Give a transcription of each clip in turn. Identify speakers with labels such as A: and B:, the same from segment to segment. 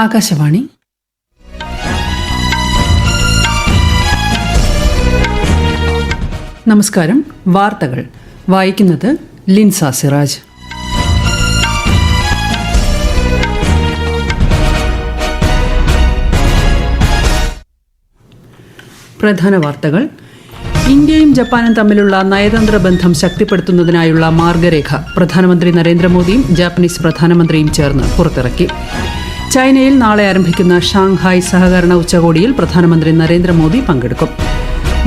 A: ആകാശവാണി നമസ്കാരം വാർത്തകൾ വായിക്കുന്നത് ലിൻസ സിറാജ് പ്രധാന വാർത്തകൾ ഇന്ത്യയും ജപ്പാനും തമ്മിലുള്ള നയതന്ത്ര ബന്ധം ശക്തിപ്പെടുത്തുന്നതിനായുള്ള മാർഗരേഖ പ്രധാനമന്ത്രി നരേന്ദ്രമോദിയും ജാപ്പനീസ് പ്രധാനമന്ത്രിയും ചേർന്ന് പുറത്തിറക്കി ചൈനയിൽ നാളെ ആരംഭിക്കുന്ന ഷാങ്ഹായ് സഹകരണ ഉച്ചകോടിയിൽ പ്രധാനമന്ത്രി നരേന്ദ്രമോദി പങ്കെടുക്കും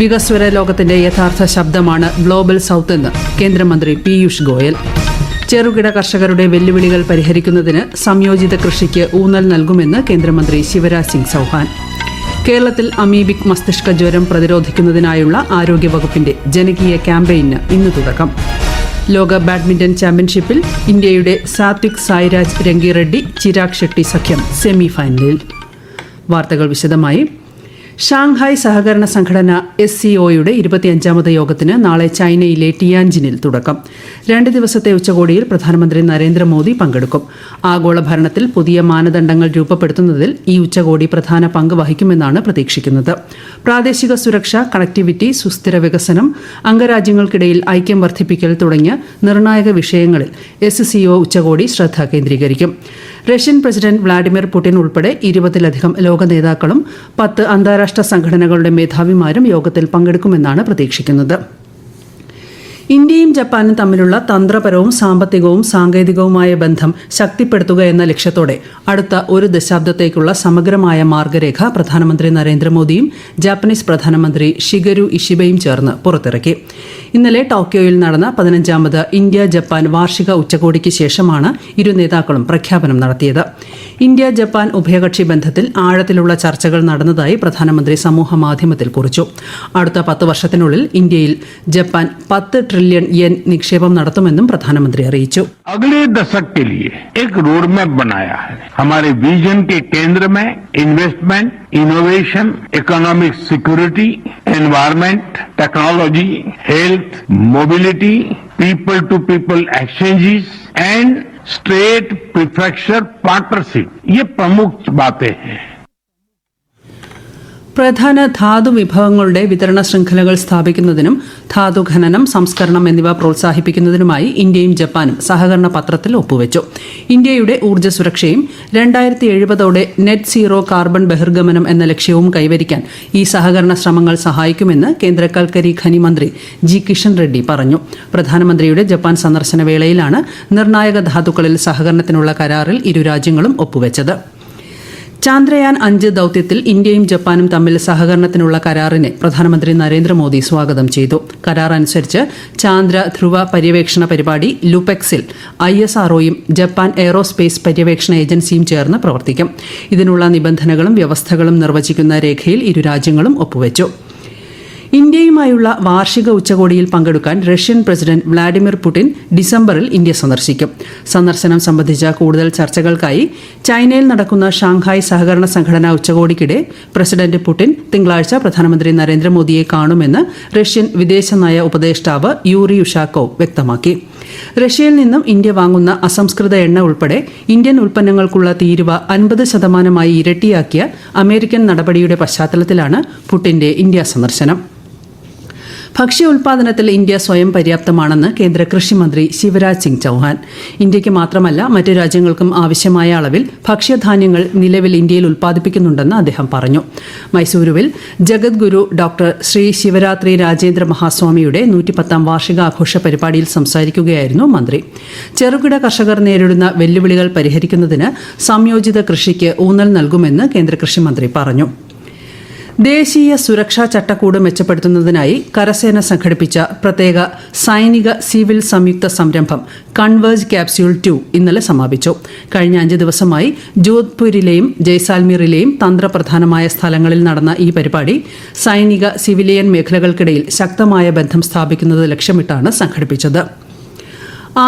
A: വികസ്വര ലോകത്തിന്റെ യഥാർത്ഥ ശബ്ദമാണ് ഗ്ലോബൽ സൗത്ത് എന്ന് കേന്ദ്രമന്ത്രി പീയൂഷ് ഗോയൽ ചെറുകിട കർഷകരുടെ വെല്ലുവിളികൾ പരിഹരിക്കുന്നതിന് സംയോജിത കൃഷിക്ക് ഊന്നൽ നൽകുമെന്ന് കേന്ദ്രമന്ത്രി ശിവരാജ് സിംഗ് ചൌഹാൻ കേരളത്തിൽ അമീബിക് മസ്തിഷ്ക ജ്വരം പ്രതിരോധിക്കുന്നതിനായുള്ള ആരോഗ്യവകുപ്പിന്റെ ജനകീയ ക്യാമ്പയിന് ഇന്ന് തുടക്കം ലോക ബാഡ്മിന്റൺ ചാമ്പ്യൻഷിപ്പിൽ ഇന്ത്യയുടെ സാത്വിക് സായിരാജ് രങ്കിറെഡ്ഡി ചിരാഗ് ഷെട്ടി സഖ്യം സെമിഫൈനലിൽ വാർത്തകൾ വിശദമായി ഷാങ്ഹായ് സഹകരണ സംഘടന എസ് സി ഒയുടെ ഇരുപത്തിയഞ്ചാമത് യോഗത്തിന് നാളെ ചൈനയിലെ ടിയാൻജിനിൽ തുടക്കം രണ്ട് ദിവസത്തെ ഉച്ചകോടിയിൽ പ്രധാനമന്ത്രി നരേന്ദ്രമോദി പങ്കെടുക്കും ആഗോള ഭരണത്തിൽ പുതിയ മാനദണ്ഡങ്ങൾ രൂപപ്പെടുത്തുന്നതിൽ ഈ ഉച്ചകോടി പ്രധാന പങ്ക് വഹിക്കുമെന്നാണ് പ്രതീക്ഷിക്കുന്നത് പ്രാദേശിക സുരക്ഷ കണക്ടിവിറ്റി സുസ്ഥിര വികസനം അംഗരാജ്യങ്ങൾക്കിടയിൽ ഐക്യം വർദ്ധിപ്പിക്കൽ തുടങ്ങിയ നിർണായക വിഷയങ്ങളിൽ എസ് ഉച്ചകോടി ശ്രദ്ധ കേന്ദ്രീകരിക്കും റഷ്യൻ പ്രസിഡന്റ് വ്ളാഡിമിർ പുടിൻ ഉൾപ്പെടെ ഇരുപതിലധികം ലോക നേതാക്കളും പത്ത് അന്താരാഷ്ട്ര സംഘടനകളുടെ മേധാവിമാരും യോഗത്തിൽ പങ്കെടുക്കുമെന്നാണ് പ്രതീക്ഷിക്കുന്നത് ഇന്ത്യയും ജപ്പാനും തമ്മിലുള്ള തന്ത്രപരവും സാമ്പത്തികവും സാങ്കേതികവുമായ ബന്ധം ശക്തിപ്പെടുത്തുക എന്ന ലക്ഷ്യത്തോടെ അടുത്ത ഒരു ദശാബ്ദത്തേക്കുള്ള സമഗ്രമായ മാർഗരേഖ പ്രധാനമന്ത്രി നരേന്ദ്രമോദിയും ജാപ്പനീസ് പ്രധാനമന്ത്രി ഷിഗരു ഇഷിബയും ചേർന്ന് പുറത്തിറക്കി ഇന്നലെ ടോക്കിയോയിൽ നടന്ന പതിനഞ്ചാമത് ഇന്ത്യ ജപ്പാൻ വാർഷിക ഉച്ചകോടിക്ക് ശേഷമാണ് ഇരു നേതാക്കളും പ്രഖ്യാപനം നടത്തിയത് ഇന്ത്യ ജപ്പാൻ ഉഭയകക്ഷി ബന്ധത്തിൽ ആഴത്തിലുള്ള ചർച്ചകൾ നടന്നതായി പ്രധാനമന്ത്രി സമൂഹ മാധ്യമത്തിൽ കുറിച്ചു അടുത്ത പത്ത് വർഷത്തിനുള്ളിൽ ഇന്ത്യയിൽ ജപ്പാൻ പത്ത് ട്രില്യൺ യെൻ നിക്ഷേപം നടത്തുമെന്നും പ്രധാനമന്ത്രി അറിയിച്ചു
B: അഗ്ലേ ദശക് एक रोड मैप बनाया है हमारे विजन के केंद्र में investment innovation economic security technology health mobility people to people exchanges and state prefecture partnership ये प्रमुख बातें हैं
A: പ്രധാന ധാതു വിഭവങ്ങളുടെ വിതരണ ശൃംഖലകൾ സ്ഥാപിക്കുന്നതിനും ധാതുഖനനം സംസ്കരണം എന്നിവ പ്രോത്സാഹിപ്പിക്കുന്നതിനുമായി ഇന്ത്യയും ജപ്പാനും സഹകരണ പത്രത്തിൽ ഒപ്പുവെച്ചു ഇന്ത്യയുടെ ഊർജ്ജ സുരക്ഷയും രണ്ടായിരത്തി എഴുപതോടെ നെറ്റ് സീറോ കാർബൺ ബഹിർഗമനം എന്ന ലക്ഷ്യവും കൈവരിക്കാൻ ഈ സഹകരണ ശ്രമങ്ങൾ സഹായിക്കുമെന്ന് കേന്ദ്ര കൽക്കരി ഖനി മന്ത്രി ജി കിഷൻ റെഡ്ഡി പറഞ്ഞു പ്രധാനമന്ത്രിയുടെ ജപ്പാൻ സന്ദർശന വേളയിലാണ് നിർണായക ധാതുക്കളിൽ സഹകരണത്തിനുള്ള കരാറിൽ ഇരു രാജ്യങ്ങളും ഒപ്പുവെച്ചത് ചാന്ദ്രയാൻ അഞ്ച് ദൌത്യത്തിൽ ഇന്ത്യയും ജപ്പാനും തമ്മിൽ സഹകരണത്തിനുള്ള കരാറിനെ പ്രധാനമന്ത്രി നരേന്ദ്രമോദി സ്വാഗതം ചെയ്തു കരാർ അനുസരിച്ച് ചാന്ദ്ര ധ്രുവ പര്യവേക്ഷണ പരിപാടി ലുപെക്സിൽ ഐ എസ് ആർഒയും ജപ്പാൻ എയ്റോസ്പേസ് പര്യവേക്ഷണ ഏജൻസിയും ചേർന്ന് പ്രവർത്തിക്കും ഇതിനുള്ള നിബന്ധനകളും വ്യവസ്ഥകളും നിർവചിക്കുന്ന രേഖയിൽ ഇരു രാജ്യങ്ങളും ഒപ്പുവച്ചു ഇന്ത്യയുമായുള്ള വാർഷിക ഉച്ചകോടിയിൽ പങ്കെടുക്കാൻ റഷ്യൻ പ്രസിഡന്റ് വ്ളാഡിമിർ പുടിൻ ഡിസംബറിൽ ഇന്ത്യ സന്ദർശിക്കും സന്ദർശനം സംബന്ധിച്ച കൂടുതൽ ചർച്ചകൾക്കായി ചൈനയിൽ നടക്കുന്ന ഷാങ്ഹായ് സഹകരണ സംഘടനാ ഉച്ചകോടിക്കിടെ പ്രസിഡന്റ് പുടിൻ തിങ്കളാഴ്ച പ്രധാനമന്ത്രി നരേന്ദ്രമോദിയെ കാണുമെന്ന് റഷ്യൻ വിദേശനയ ഉപദേഷ്ടാവ് യൂറി യുഷാക്കോവ് വ്യക്തമാക്കി റഷ്യയിൽ നിന്നും ഇന്ത്യ വാങ്ങുന്ന അസംസ്കൃത എണ്ണ ഉൾപ്പെടെ ഇന്ത്യൻ ഉൽപ്പന്നങ്ങൾക്കുള്ള തീരുവ അൻപത് ശതമാനമായി ഇരട്ടിയാക്കിയ അമേരിക്കൻ നടപടിയുടെ പശ്ചാത്തലത്തിലാണ് പുടിന്റെ ഇന്ത്യ സന്ദർശനം ഭക്ഷ്യ ഉൽപാദനത്തിൽ ഇന്ത്യ സ്വയം പര്യാപ്തമാണെന്ന് കേന്ദ്ര കൃഷിമന്ത്രി ശിവരാജ് സിംഗ് ചൌഹാൻ ഇന്ത്യക്ക് മാത്രമല്ല മറ്റ് രാജ്യങ്ങൾക്കും ആവശ്യമായ അളവിൽ ഭക്ഷ്യധാന്യങ്ങൾ നിലവിൽ ഇന്ത്യയിൽ ഉൽപ്പാദിപ്പിക്കുന്നുണ്ടെന്ന് അദ്ദേഹം പറഞ്ഞു മൈസൂരുവിൽ ജഗദ്ഗുരു ഡോക്ടർ ശ്രീ ശിവരാത്രി രാജേന്ദ്ര മഹാസ്വാമിയുടെ നൂറ്റിപ്പത്താം വാർഷികാഘോഷ പരിപാടിയിൽ സംസാരിക്കുകയായിരുന്നു മന്ത്രി ചെറുകിട കർഷകർ നേരിടുന്ന വെല്ലുവിളികൾ പരിഹരിക്കുന്നതിന് സംയോജിത കൃഷിക്ക് ഊന്നൽ നൽകുമെന്ന് കേന്ദ്ര കൃഷിമന്ത്രി പറഞ്ഞു ദേശീയ സുരക്ഷാ ചട്ടക്കൂട് മെച്ചപ്പെടുത്തുന്നതിനായി കരസേന സംഘടിപ്പിച്ച പ്രത്യേക സൈനിക സിവിൽ സംയുക്ത സംരംഭം കൺവേർജ് ക്യാപ്സ്യൂൾ ടു ഇന്നലെ സമാപിച്ചു കഴിഞ്ഞ അഞ്ച് ദിവസമായി ജോധ്പൂരിലെയും ജയ്സാൽമീറിലെയും തന്ത്രപ്രധാനമായ സ്ഥലങ്ങളിൽ നടന്ന ഈ പരിപാടി സൈനിക സിവിലിയൻ മേഖലകൾക്കിടയിൽ ശക്തമായ ബന്ധം സ്ഥാപിക്കുന്നത് ലക്ഷ്യമിട്ടാണ് സംഘടിപ്പിച്ചത്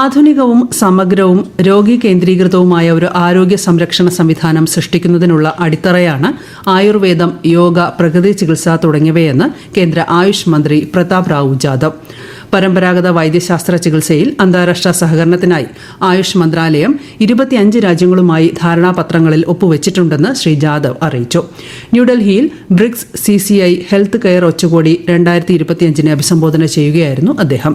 A: ആധുനികവും സമഗ്രവും രോഗി കേന്ദ്രീകൃതവുമായ ഒരു ആരോഗ്യ സംരക്ഷണ സംവിധാനം സൃഷ്ടിക്കുന്നതിനുള്ള അടിത്തറയാണ് ആയുർവേദം യോഗ പ്രകൃതി ചികിത്സ തുടങ്ങിയവയെന്ന് കേന്ദ്ര ആയുഷ് മന്ത്രി പ്രതാപ് റാവു ജാദവ് പരമ്പരാഗത വൈദ്യശാസ്ത്ര ചികിത്സയിൽ അന്താരാഷ്ട്ര സഹകരണത്തിനായി ആയുഷ് മന്ത്രാലയം ഇരുപത്തിയഞ്ച് രാജ്യങ്ങളുമായി ധാരണാപത്രങ്ങളിൽ ഒപ്പുവെച്ചിട്ടുണ്ടെന്ന് ശ്രീ ജാദവ് അറിയിച്ചു ന്യൂഡൽഹിയിൽ BRICS C C I health care ഉച്ചകോടി രണ്ടായിരത്തി ഇരുപത്തിയഞ്ചിന് അഭിസംബോധന ചെയ്യുകയായിരുന്നു അദ്ദേഹം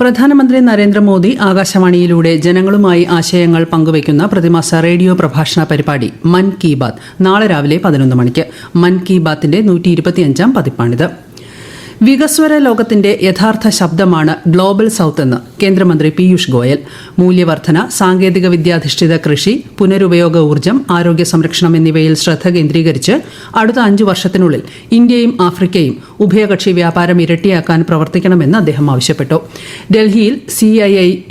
A: പ്രധാനമന്ത്രി നരേന്ദ്രമോദി ആകാശവാണിയിലൂടെ ജനങ്ങളുമായി ആശയങ്ങൾ പങ്കുവയ്ക്കുന്ന പ്രതിമാസ റേഡിയോ പ്രഭാഷണ പരിപാടി മൻ കി ബാത് നാളെ രാവിലെ പതിനൊന്ന് മണിക്ക് മൻ കി ബാത്തിന്റെ നൂറ്റി ഇരുപത്തിയഞ്ചാം പതിപ്പാണിത് വികസ്വര ലോകത്തിന്റെ യഥാർത്ഥ ശബ്ദമാണ് ഗ്ലോബൽ സൗത്ത് എന്ന് കേന്ദ്രമന്ത്രി പീയുഷ് ഗോയൽ മൂല്യവർധന സാങ്കേതിക വിദ്യാധിഷ്ഠിത കൃഷി പുനരുപയോഗ ഊർജ്ജം ആരോഗ്യ സംരക്ഷണം എന്നിവയിൽ ശ്രദ്ധ കേന്ദ്രീകരിച്ച് അടുത്ത അഞ്ച് വർഷത്തിനുള്ളിൽ ഇന്ത്യയും ആഫ്രിക്കയും ഉഭയകക്ഷി വ്യാപാരം ഇരട്ടിയാക്കാൻ പ്രവർത്തിക്കണമെന്ന് അദ്ദേഹം ആവശ്യപ്പെട്ടു ഡൽഹിയിൽ C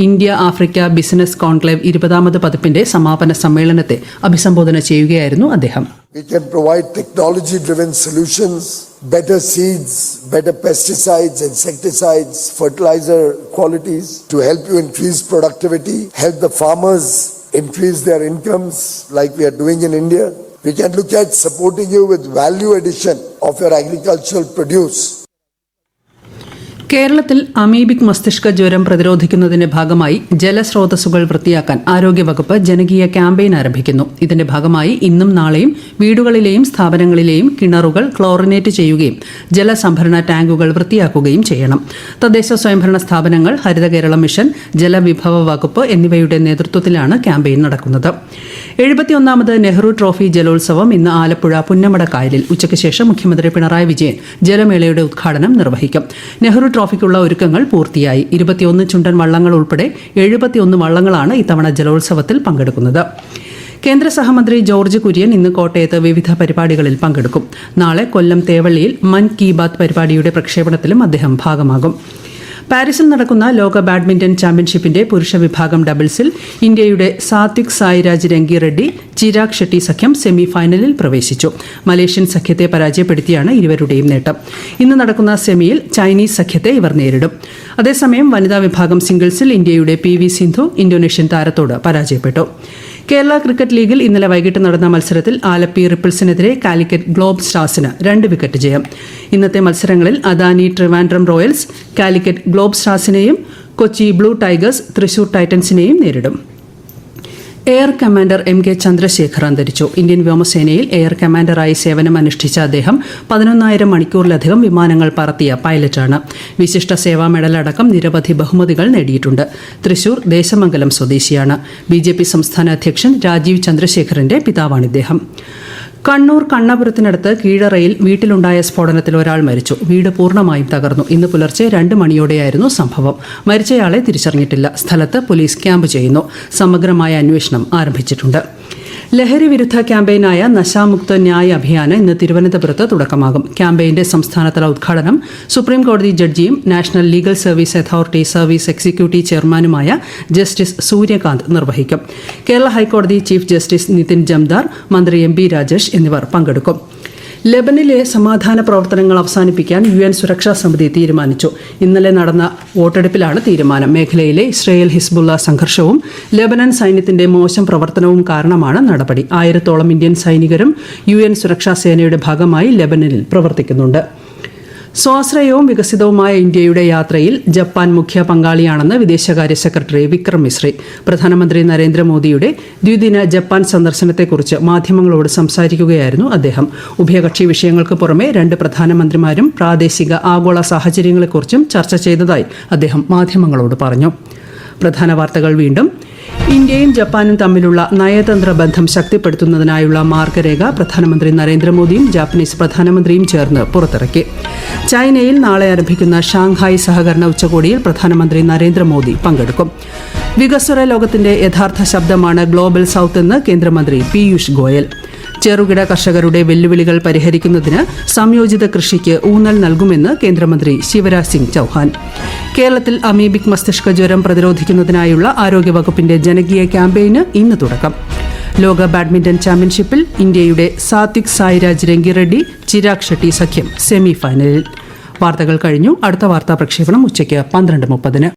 A: India Africa business conclave ഇരുപതാമത് പതിപ്പിന്റെ സമാപന സമ്മേളനത്തെ അഭിസംബോധന ചെയ്യുകയായിരുന്നു അദ്ദേഹം
C: We can provide technology driven solutions better seeds, better pesticides, insecticides, fertilizer qualities to help you increase productivity, help the farmers increase their incomes like we are doing in India. We can look at supporting you with value addition of your agricultural produce
A: കേരളത്തിൽ amoebic മസ്തിഷ്ക ജ്വരം പ്രതിരോധിക്കുന്നതിന്റെ ഭാഗമായി ജലസ്രോതസ്സുകൾ വൃത്തിയാക്കാൻ ആരോഗ്യവകുപ്പ് ജനകീയ campaign ആരംഭിക്കുന്നു ഇതിന്റെ ഭാഗമായി ഇന്നും നാളെയും വീടുകളിലെയും സ്ഥാപനങ്ങളിലെയും കിണറുകൾ ക്ലോറിനേറ്റ് ചെയ്യുകയും ജലസംഭരണ ടാങ്കുകൾ വൃത്തിയാക്കുകയും ചെയ്യണം തദ്ദേശ സ്വയംഭരണ സ്ഥാപനങ്ങൾ ഹരിത കേരള മിഷൻ ജലവിഭവ വകുപ്പ് എന്നിവയുടെ നേതൃത്വത്തിലാണ് ക്യാമ്പയിൻ നടക്കുന്നത് എഴുപത്തിയൊന്നാമത് നെഹ്റു ട്രോഫി ജലോത്സവം ഇന്ന് ആലപ്പുഴ പുന്നമട കായലിൽ ഉച്ചയ്ക്ക് ശേഷം മുഖ്യമന്ത്രി പിണറായി വിജയൻ ജലമേളയുടെ ഉദ്ഘാടനം നിർവഹിക്കും നെഹ്റു ട്രോഫിക്കുള്ള ഒരുക്കങ്ങൾ പൂർത്തിയായി ഇരുപത്തിയൊന്ന് ചുണ്ടൻ വള്ളങ്ങൾ ഉൾപ്പെടെ എഴുപത്തിയൊന്ന് വള്ളങ്ങളാണ് ഇത്തവണ ജലോത്സവത്തിൽ പങ്കെടുക്കുന്നത് കേന്ദ്ര സഹമന്ത്രി ജോർജ് കുര്യൻ ഇന്ന് കോട്ടയത്ത് വിവിധ പരിപാടികളിൽ പങ്കെടുക്കും നാളെ കൊല്ലം തേവള്ളിയിൽ മൻ കി ബാത് പരിപാടിയുടെ പ്രക്ഷേപണത്തിലും അദ്ദേഹം ഭാഗമാകും പാരീസിൽ നടക്കുന്ന ലോക ബാഡ്മിന്റൺ ചാമ്പ്യൻഷിപ്പിന്റെ പുരുഷ വിഭാഗം ഡബിൾസിൽ ഇന്ത്യയുടെ സാത്വിക് സായിരാജ് രംഗി റെഡ്ഡി ചിരാഗ് ഷെട്ടി സഖ്യം സെമി ഫൈനലിൽ പ്രവേശിച്ചു മലേഷ്യൻ സഖ്യത്തെ പരാജയപ്പെടുത്തിയാണ് ഇരുവരുടെയും നേട്ടം ഇന്ന് നടക്കുന്ന സെമിയിൽ ചൈനീസ് സഖ്യത്തെ ഇവർ നേരിടും അതേസമയം വനിതാ വിഭാഗം സിംഗിൾസിൽ ഇന്ത്യയുടെ പി വി സിന്ധു ഇന്തോനേഷ്യൻ താരത്തോട് പരാജയപ്പെട്ടു കേരള ക്രിക്കറ്റ് ലീഗിൽ ഇന്നലെ വൈകിട്ട് നടന്ന മത്സരത്തിൽ ആലപ്പി റിപ്പിൾസിനെതിരെ കാലിക്കറ്റ് ഗ്ലോബ് സ്റ്റാർസിന് രണ്ട് വിക്കറ്റ് ജയം ഇന്നത്തെ മത്സരങ്ങളിൽ അദാനി ട്രിവാൻഡ്രം റോയൽസ് കാലിക്കറ്റ് ഗ്ലോബ് സ്റ്റാർസിനെയും കൊച്ചി ബ്ലൂ ടൈഗേഴ്സ് തൃശൂർ ടൈറ്റൻസിനെയും നേരിടും air commander M K Chandrasekhar അന്തരിച്ചു ഇന്ത്യൻ വ്യോമസേനയിൽ എയർ കമാൻഡറായി സേവനമനുഷ്ഠിച്ച അദ്ദേഹം പതിനൊന്നായിരം മണിക്കൂറിലധികം വിമാനങ്ങൾ പറത്തിയ പൈലറ്റാണ് വിശിഷ്ട സേവാ മെഡൽ അടക്കം നിരവധി ബഹുമതികൾ നേടിയിട്ടുണ്ട് തൃശൂർ ദേശമംഗലം സ്വദേശിയാണ് ബി സംസ്ഥാന അധ്യക്ഷൻ രാജീവ് ചന്ദ്രശേഖറിന്റെ പിതാവാണ് ഇദ്ദേഹം കണ്ണൂർ കണ്ണപുരത്തിനടുത്ത് കീഴറയിൽ വീട്ടിലുണ്ടായ സ്ഫോടനത്തിൽ ഒരാൾ മരിച്ചു വീട് പൂർണ്ണമായും തകർന്നു ഇന്ന് പുലർച്ചെ രണ്ട് മണിയോടെയായിരുന്നു സംഭവം മരിച്ചയാളെ തിരിച്ചറിഞ്ഞിട്ടില്ല സ്ഥലത്ത് പോലീസ് ക്യാമ്പ് ചെയ്യുന്നു സമഗ്രമായ അന്വേഷണം ആരംഭിച്ചിട്ടുണ്ട് ലഹരി വിരുദ്ധ ക്യാമ്പയിനായ നശാമുക്ത ന്യായ അഭിയാന് ഇന്ന് തിരുവനന്തപുരത്ത് തുടക്കമാകും ക്യാമ്പയിന്റെ സംസ്ഥാനതല ഉദ്ഘാടനം സുപ്രീം കോടതി ജഡ്ജിയും national legal service authority service executive ചെയർമാനുമായ ജസ്റ്റിസ് സൂര്യകാന്ത് നിർവഹിക്കും കേരള ഹൈക്കോടതി ചീഫ് ജസ്റ്റിസ് നിതിൻ ജംദാർ മന്ത്രി എം ബി രാജേഷ് എന്നിവർ പങ്കെടുക്കും ലബനിലെ സമാധാന പ്രവർത്തനങ്ങൾ അവസാനിപ്പിക്കാൻ യു എൻ സുരക്ഷാ സമിതി തീരുമാനിച്ചു ഇന്നലെ നടന്ന വോട്ടെടുപ്പിലാണ് തീരുമാനം മേഖലയിലെ ഇസ്രയേൽ ഹിസ്ബുള്ള സംഘർഷവും ലെബനൻ സൈന്യത്തിന്റെ മോശം പ്രവർത്തനവും കാരണമാണ് നടപടി ആയിരത്തോളം ഇന്ത്യൻ സൈനികരും യു എൻ സുരക്ഷാ സേനയുടെ ഭാഗമായി ലെബനനിൽ പ്രവർത്തിക്കുന്നുണ്ട് സ്വാശ്രയവും വികസിതവുമായ ഇന്ത്യയുടെ യാത്രയിൽ ജപ്പാൻ മുഖ്യ പങ്കാളിയാണെന്ന് വിദേശകാര്യ സെക്രട്ടറി വിക്രം മിശ്രി പ്രധാനമന്ത്രി നരേന്ദ്രമോദിയുടെ ദ്വിദിന ജപ്പാൻ സന്ദർശനത്തെക്കുറിച്ച് മാധ്യമങ്ങളോട് സംസാരിക്കുകയായിരുന്നു അദ്ദേഹം ഉഭയകക്ഷി വിഷയങ്ങൾക്ക് പുറമെ രണ്ട് പ്രധാനമന്ത്രിമാരും പ്രാദേശിക ആഗോള സാഹചര്യങ്ങളെക്കുറിച്ചും ചർച്ച ചെയ്തതായി അദ്ദേഹം മാധ്യമങ്ങളോട് പറഞ്ഞു പ്രധാന വാർത്തകൾ വീണ്ടും ഇന്ത്യയും ജപ്പാനും തമ്മിലുള്ള നയതന്ത്ര ബന്ധം ശക്തിപ്പെടുത്തുന്നതിനായുള്ള മാർഗരേഖ പ്രധാനമന്ത്രി നരേന്ദ്രമോദിയും ജാപ്പനീസ് പ്രധാനമന്ത്രിയും ചേർന്ന് പുറത്തിറക്കി ചൈനയിൽ നാളെ ആരംഭിക്കുന്ന ഷാങ്ഹായ് സഹകരണ ഉച്ചകോടിയിൽ പ്രധാനമന്ത്രി നരേന്ദ്രമോദി പങ്കെടുക്കും വികസ്വര ലോകത്തിന്റെ യഥാർത്ഥ ശബ്ദമാണ് ഗ്ലോബൽ സൗത്ത് എന്ന് കേന്ദ്രമന്ത്രി പീയൂഷ് ഗോയൽ ചെറുകിട കർഷകരുടെ വെല്ലുവിളികൾ പരിഹരിക്കുന്നതിന് സംയോജിത കൃഷിക്ക് ഊന്നൽ നൽകുമെന്ന് കേന്ദ്രമന്ത്രി ശിവരാജ് സിംഗ് ചൌഹാൻ കേരളത്തിൽ അമീബിക് മസ്തിഷ്ക ജ്വരം പ്രതിരോധിക്കുന്നതിനായുള്ള ആരോഗ്യവകുപ്പിന്റെ ജനകീയ ക്യാമ്പയിന് ഇന്ന് തുടക്കം ലോക ബാഡ്മിന്റൺ ചാമ്പ്യൻഷിപ്പിൽ ഇന്ത്യയുടെ സാത്വിക് സായിരാജ് രംഗിറെഡ്ഡി ചിരാഗ് ഷെട്ടി സഖ്യം സെമിഫൈനലിൽ വാർത്തകൾ കഴിഞ്ഞു അടുത്ത വാർത്താ പ്രക്ഷേപണം ഉച്ചയ്ക്ക് പന്ത്രണ്ട് മുപ്പതിന്